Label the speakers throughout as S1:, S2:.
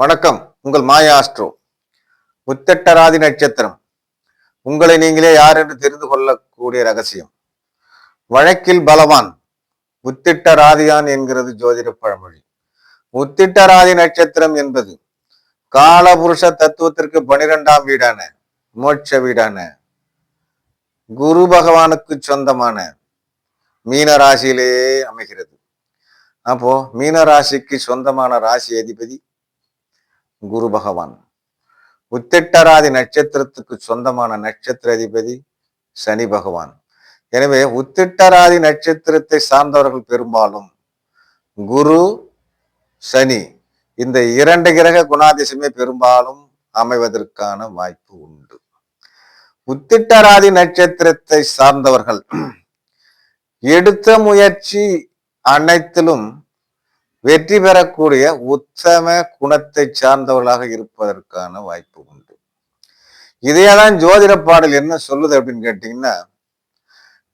S1: வணக்கம். உங்கள் மாயா ஆஸ்ட்ரோ முத்தட்டராதி நட்சத்திரம். உங்களை நீங்களே யார் என்று தெரிந்து கொள்ளக்கூடிய ரகசியம். வழக்கில் பலவான் முத்திட்டராதியான் என்கிறது ஜோதிட பழமொழி. முத்திட்டராதி நட்சத்திரம் என்பது காலபுருஷ தத்துவத்திற்கு பனிரெண்டாம் வீடான மோட்ச வீடான குரு பகவானுக்கு சொந்தமான மீன ராசியிலேயே அமைகிறது. அப்போ மீன ராசிக்கு சொந்தமான ராசி அதிபதி குரு பகவான். உத்திட்டராதி நட்சத்திரத்துக்கு சொந்தமான நட்சத்திர அதிபதி சனி பகவான். எனவே உத்திட்டராதி நட்சத்திரத்தை சார்ந்தவர்கள் பெரும்பாலும் குரு சனி இந்த இரண்டு கிரக குணாதிசயமே பெரும்பாலும் அமைவதற்கான வாய்ப்பு உண்டு. உத்திட்டராதி நட்சத்திரத்தை சார்ந்தவர்கள் எடுத்த முயற்சி அனைத்திலும் வெற்றி பெறக்கூடிய உத்தம குணத்தை சார்ந்தவர்களாக இருப்பதற்கான வாய்ப்பு உண்டு. இதையதான் ஜோதிட பாடல் என்ன சொல்லுது அப்படின்னு கேட்டீங்கன்னா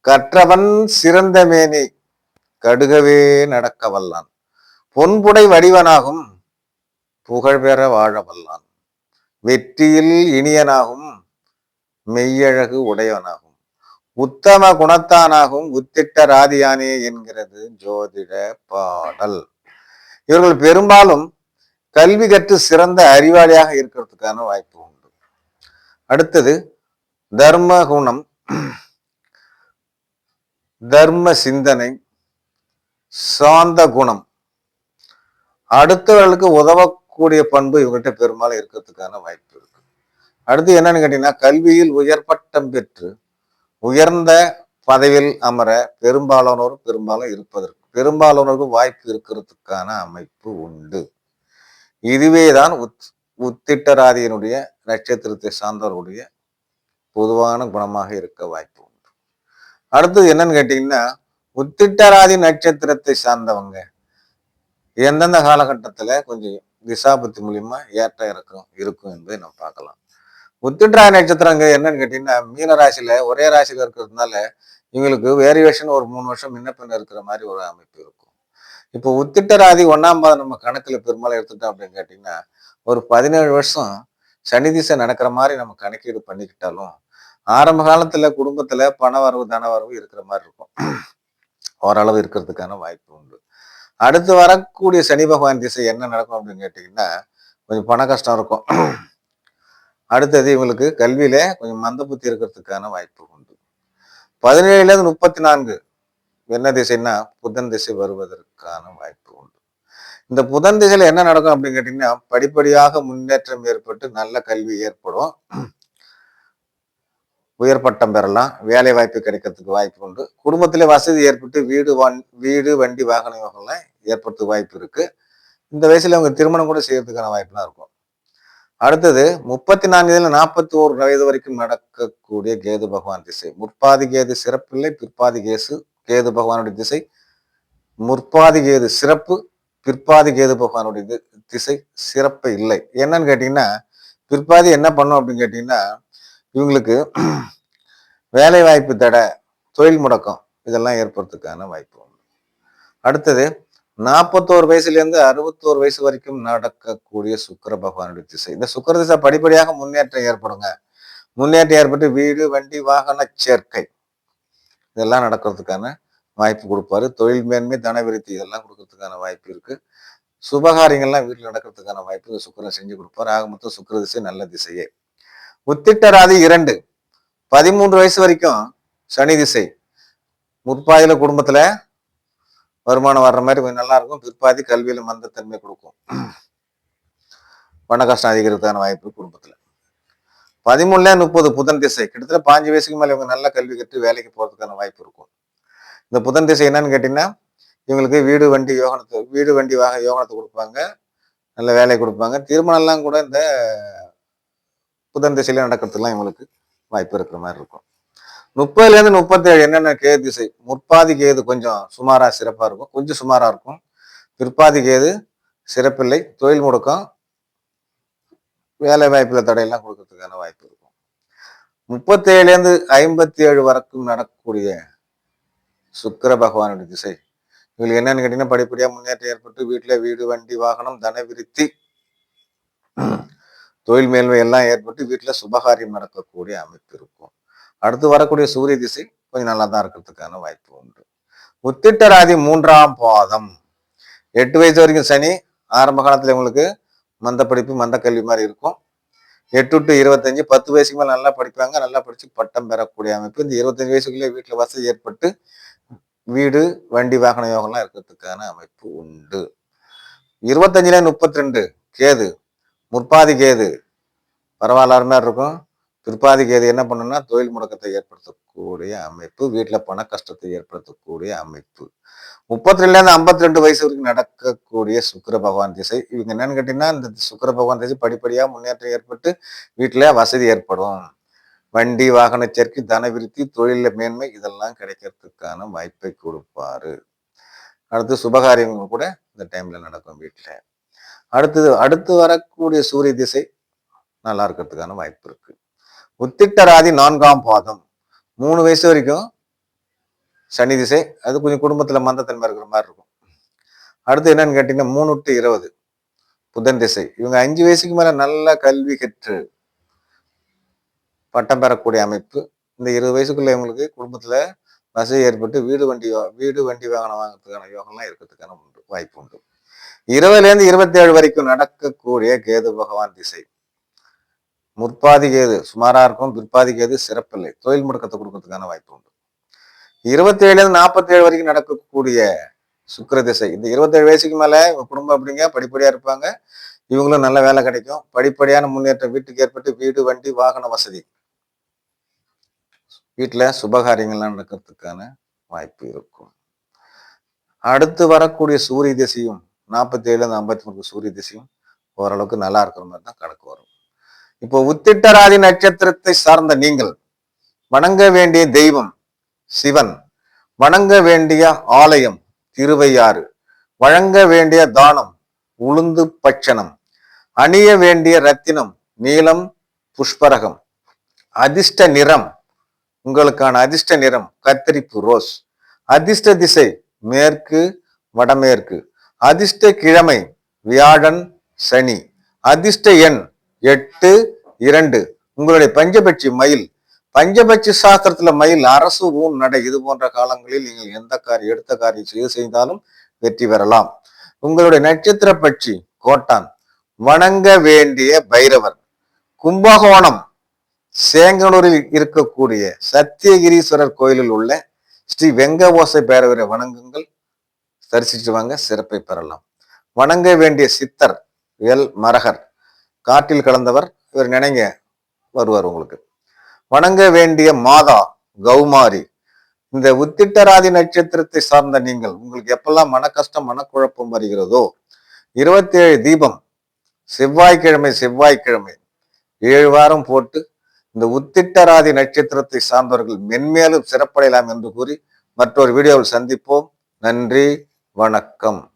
S1: கற்றவன் சிறந்த மேனி கடுகவே நடக்க வல்லான். பொன்புடை வடிவனாகும் புகழ் பெற வாழ வல்லான். வெற்றியில் இனியனாகும் மெய்யழகு உடையவனாகும். உத்தம குணத்தானாகும் உத்திட்ட ராதியானே என்கிறது ஜோதிட பாடல். இவர்கள் பெரும்பாலும் கல்வி கற்று சிறந்த அறிவாளியாக இருக்கிறதுக்கான வாய்ப்பு உண்டு. அடுத்தது தர்ம குணம். தர்ம சிந்தனை சாந்த குணம். அடுத்தவர்களுக்கு உதவக்கூடிய பண்பு இவங்ககிட்ட பெரும்பாலும் இருக்கிறதுக்கான வாய்ப்பு இருக்கு. அடுத்து என்னன்னு கேட்டீங்கன்னா கல்வியில் உயர் பட்டம் பெற்று உயர்ந்த பதவியில் அமர பெரும்பாலானோர் பெரும்பாலும் இருப்பதற்கு பெரும்பாலானோருக்கு வாய்ப்பு இருக்கிறதுக்கான அமைப்பு உண்டு. இதுவே தான் உத் உத்திட்டராதியனுடைய நட்சத்திரத்தை சார்ந்தவர்களுடைய பொதுவான குணமாக இருக்க வாய்ப்பு உண்டு. அடுத்தது என்னன்னு கேட்டீங்கன்னா உத்திட்டராதி நட்சத்திரத்தை சார்ந்தவங்க எந்தெந்த காலகட்டத்துல கொஞ்சம் திசாபத்தி மூலியமா ஏற்ற இறக்கம் இருக்கும் என்பதை நம்ம பார்க்கலாம். உத்திட்டராதி நட்சத்திரங்க என்னன்னு கேட்டீங்கன்னா மீன ராசியில ஒரே ராசியில் இருக்கிறதுனால இவங்களுக்கு வேரியேஷன் ஒரு மூணு வருஷம் முன்ன பின்ன இருக்கிற மாதிரி ஒரு அமைப்பு இருக்கும். இப்போ உத்திட்டராதி ஒன்றாம் பாதம் நம்ம கணக்கில் பெரும்பாலும் எடுத்துட்டோம் அப்படின்னு கேட்டிங்கன்னா ஒரு பதினேழு வருஷம் சனி திசை நடக்கிற மாதிரி நம்ம கணக்கீடு பண்ணிக்கிட்டாலும் ஆரம்ப காலத்தில் குடும்பத்தில் பண வரவு தன வரவு இருக்கிற மாதிரி இருக்கும். ஓரளவு இருக்கிறதுக்கான வாய்ப்பு உண்டு. அடுத்து வரக்கூடிய சனி பகவான் திசை என்ன நடக்கும் அப்படின்னு கேட்டிங்கன்னா கொஞ்சம் பண கஷ்டம் இருக்கும். அடுத்தது இவங்களுக்கு கல்வியில் கொஞ்சம் மந்த புத்தி இருக்கிறதுக்கான வாய்ப்பு உண்டு. பதினேழுல இருந்து முப்பத்தி நான்கு என்ன திசைன்னா புதன் திசை வருவதற்கான வாய்ப்பு உண்டு. இந்த புதன் திசையில என்ன நடக்கும் அப்படின்னு கேட்டீங்கன்னா படிப்படியாக முன்னேற்றம் ஏற்பட்டு நல்ல கல்வி ஏற்படும். உயர் பட்டம் பெறலாம் வேலை வாய்ப்பு கிடைக்கிறதுக்கு வாய்ப்பு உண்டு. குடும்பத்திலே வசதி ஏற்பட்டு வீடு வன் வீடு வண்டி வாகன யோகம்லாம் ஏற்படுறதுக்கு வாய்ப்பு இருக்கு. இந்த வயசுல அவங்க திருமணம் கூட செய்யறதுக்கான வாய்ப்புலாம் இருக்கும். அடுத்தது முப்பத்தி நான்குல நாற்பத்தி ஓரு வயது வரைக்கும் நடக்கக்கூடிய கேது பகவான் திசை. முற்பாதி கேது சிறப்பில்லை பிற்பாதி கேசு கேது பகவானுடைய திசை. முற்பாதி கேது சிறப்பு பிற்பாதி கேது பகவானுடைய தி- திசை சிறப்பு இல்லை. என்னன்னு கேட்டீங்கன்னா பிற்பாதி என்ன பண்ணும் அப்படின்னு கேட்டீங்கன்னா இவங்களுக்கு வேலை வாய்ப்பு தடை தொழில் முடக்கம் இதெல்லாம் ஏற்படுறதுக்கான வாய்ப்பு அடுத்தது நாற்பத்தோரு வயசுலேருந்து அறுபத்தோரு வயசு வரைக்கும் நடக்கக்கூடிய சுக்கிர பகவானுடைய திசை. இந்த சுக்கர திசை படிப்படியாக முன்னேற்றம் ஏற்படுங்க. முன்னேற்றம் ஏற்பட்டு வீடு வண்டி வாகன சேர்க்கை. இதெல்லாம் நடக்கிறதுக்கான வாய்ப்பு கொடுப்பாரு. தொழில் மேன்மை தனவிருத்தி இதெல்லாம் கொடுக்கறதுக்கான வாய்ப்பு இருக்கு. சுபகாரியங்கள்லாம் வீட்டில் நடக்கிறதுக்கான வாய்ப்பு இந்த சுக்கரன் செஞ்சு கொடுப்பாரு. ஆக மொத்தம் சுக்கர திசை நல்ல திசையே. உத்திட்டராதி இரண்டு. பதிமூன்று வயசு வரைக்கும் சனி திசை. முற்பாதியில குடும்பத்துல வருமானம் வர்ற மாதிரி கொஞ்சம் நல்லா இருக்கும் பிற்பாதி கல்வியில மந்தத்தன்மை கொடுக்கும். பண கஷ்டம் அதிகரிக்கிறதுக்கான வாய்ப்பு குடும்பத்துல. பதிமூணுல முப்பது புதன் திசை. கிட்டத்தட்ட பாஞ்சு வயசுக்கு மேலே இவங்க நல்ல கல்வி கற்று வேலைக்கு போறதுக்கான வாய்ப்பு இருக்கும். இந்த புதன் திசை என்னன்னு கேட்டீங்கன்னா இவங்களுக்கு வீடு வண்டி யோகனத்தை வீடு வண்டி வாக யோகனத்தை கொடுப்பாங்க. நல்ல வேலையை கொடுப்பாங்க. திருமணம்லாம் கூட இந்த புதன் திசையில நடக்கிறதுலாம் இவங்களுக்கு வாய்ப்பு இருக்கிற மாதிரி இருக்கும். முப்பதுலேருந்து முப்பத்தேழு என்னென்ன கேது திசை? முற்பாதி கேது கொஞ்சம் சுமாராக சிறப்பாக இருக்கும். கொஞ்சம் சுமாராக இருக்கும். பிற்பாதி கேது சிறப்பில்லை. தொழில் முடக்கம் வேலை வாய்ப்பில் தடையெல்லாம் கொடுக்கறதுக்கான வாய்ப்பு இருக்கும். முப்பத்தேழுலேருந்து ஐம்பத்தி ஏழு வரைக்கும் நடக்கக்கூடிய சுக்கிர பகவானுடைய திசை. இவங்களுக்கு என்னன்னு கேட்டீங்கன்னா படிப்படியாக முன்னேற்றம் ஏற்பட்டு வீட்டில் வீடு வண்டி வாகனம் தன விருத்தி தொழில் மேல்மை எல்லாம் ஏற்பட்டு வீட்டில் சுபகாரியம் நடக்கக்கூடிய அமைப்பு இருக்கும். அடுத்து வரக்கூடிய சூரிய திசை கொஞ்சம் நல்லா தான் இருக்கிறதுக்கான வாய்ப்பு உண்டு. உத்திட்டராதி மூன்றாம் பாதம். எட்டு வயசு வரைக்கும் சனி ஆரம்ப காலத்தில் உங்களுக்கு மந்த படிப்பு மந்த கல்வி மாதிரி இருக்கும். எட்டு டு இருபத்தஞ்சு பத்து வயசுக்கு மேலே நல்லா படிப்பாங்க நல்லா படித்து பட்டம் பெறக்கூடிய அமைப்பு. இந்த இருபத்தஞ்சு வயசுக்குள்ளே வீட்டில் வசதி ஏற்பட்டு வீடு வண்டி வாகன யோகம்லாம் இருக்கிறதுக்கான அமைப்பு உண்டு. இருபத்தஞ்சுல முப்பத்தி ரெண்டு கேது முற்பாதி கேது. பரவாயில்ல மாதிரி இருக்கும். பிற்பாதி கேது என்ன பண்ணுன்னா தொழில் முடக்கத்தை ஏற்படுத்தக்கூடிய அமைப்பு வீட்டில் பண கஷ்டத்தை ஏற்படுத்தக்கூடிய அமைப்பு. முப்பத்தி ரெண்டுலேருந்து ஐம்பத்தி ரெண்டு வயசு வரைக்கும் நடக்கக்கூடிய சுக்கிர பகவான் திசை. இவங்க என்னன்னு கேட்டீங்கன்னா இந்த சுக்கிர பகவான் திசை படிப்படியாக முன்னேற்றம் ஏற்பட்டு வீட்டில் வசதி ஏற்படும். வண்டி வாகன சேர்க்கை தன விருத்தி தொழிலில் மேன்மை இதெல்லாம் கிடைக்கிறதுக்கான வாய்ப்பை கொடுப்பாரு. அடுத்து சுபகாரியங்கள் கூட இந்த டைமில் நடக்கும் வீட்டில் அடுத்தது அடுத்து வரக்கூடிய சூரிய திசை நல்லா இருக்கிறதுக்கான வாய்ப்பு இருக்குது உத்திட்டராதி நான்காம் பாதம். மூணு வயசு வரைக்கும் சனி திசை அது கொஞ்சம் குடும்பத்தில் மந்தத்தன்மை இருக்கிற மாதிரி இருக்கும். அடுத்து என்னன்னு கேட்டீங்கன்னா மூணு டு இருபது. புதன் திசை. இவங்க அஞ்சு வயசுக்கு மேலே நல்ல கல்வி கற்று பட்டம் பெறக்கூடிய அமைப்பு. இந்த இருபது வயசுக்குள்ள இவங்களுக்கு குடும்பத்தில் வசதி ஏற்பட்டு வீடு வண்டி வீடு வண்டி வாகனம் வாங்குறதுக்கான யோகம்லாம் இருக்கிறதுக்கான உண்டு வாய்ப்பு உண்டு. இருபதுலேருந்து இருபத்தேழு வரைக்கும் நடக்கக்கூடிய கேது பகவான் திசை. முற்பாதி கேது இருக்கும் பிற்பாதி கேது சிறப்பில்லை. தொழில் முடக்கத்தை கொடுக்கறதுக்கான வாய்ப்பு உண்டு. இருபத்தி ஏழுல இருந்து நாற்பத்தி ஏழு வரைக்கும் நடக்கக்கூடிய சுக்கிர திசை. இந்த இருபத்தேழு வயசுக்கு மேல குடும்பம் அப்படிங்க படிப்படியா இருப்பாங்க. இவங்களும் நல்ல வேலை கிடைக்கும். படிப்படியான முன்னேற்றம் வீட்டுக்கு ஏற்பட்டு வீடு வண்டி வாகன வசதி. வீட்டுல சுபகாரியங்கள்லாம் நடக்கிறதுக்கான வாய்ப்பு இருக்கும். அடுத்து வரக்கூடிய சூரிய திசையும் நாற்பத்தி ஏழுல இருந்து ஐம்பத்தி மூணு சூரிய திசையும் ஓரளவுக்கு நல்லா இருக்கிற மாதிரி தான் கணக்கு வரும். இப்போ உத்திட்டராதி நட்சத்திரத்தை சார்ந்த நீங்கள் வணங்க வேண்டிய தெய்வம் சிவன் வணங்க வேண்டிய ஆலயம் திருவையாறு வழங்க வேண்டிய தானம் உளுந்து பட்சணம் அணிய வேண்டிய ரத்தினம் நீலம் புஷ்பரகம் அதிர்ஷ்ட நிறம் உங்களுக்கான அதிர்ஷ்ட நிறம் கத்தரிப்பு ரோஸ் அதிர்ஷ்ட திசை மேற்கு வடமேற்கு அதிர்ஷ்ட கிழமை வியாழன் சனி அதிர்ஷ்ட எண் எட்டு இரண்டு. உங்களுடைய பஞ்சபட்சி மயில். பஞ்சபட்சி சாஸ்திரத்துல மயில் அரசு ஊன் நடை இது போன்ற காலங்களில் நீங்கள் எந்த காரியம் எடுத்த காரியம் செய்து செய்தாலும் வெற்றி பெறலாம். உங்களுடைய நட்சத்திர பட்சி கோட்டான். வணங்க வேண்டிய பைரவர். கும்பகோணம். சேங்கனூரில் இருக்கக்கூடிய சத்தியகிரீஸ்வரர் கோயிலில் உள்ள ஸ்ரீ வெங்க ஓசை பேரவரை வணங்குங்கள். தரிசிச்சு வாங்க சிறப்பை பெறலாம். வணங்க வேண்டிய சித்தர் எல். மரகர். காட்டில் கலந்தவர் இவர் நினைங்க வருவார் உங்களுக்கு. வணங்க வேண்டிய மாதா கௌமாரி இந்த உத்திட்டராதி நட்சத்திரத்தை சார்ந்த நீங்கள் உங்களுக்கு எப்பெல்லாம் மன கஷ்டம் மனக்குழப்பம் வருகிறதோ இருபத்தி ஏழு தீபம் செவ்வாய்க்கிழமை செவ்வாய்க்கிழமை ஏழு வாரம் போட்டு இந்த உத்திட்டராதி நட்சத்திரத்தை சார்ந்தவர்கள் மென்மேலும் சிறப்படையலாம் என்று கூறி மற்றொரு வீடியோவில் சந்திப்போம். நன்றி வணக்கம்.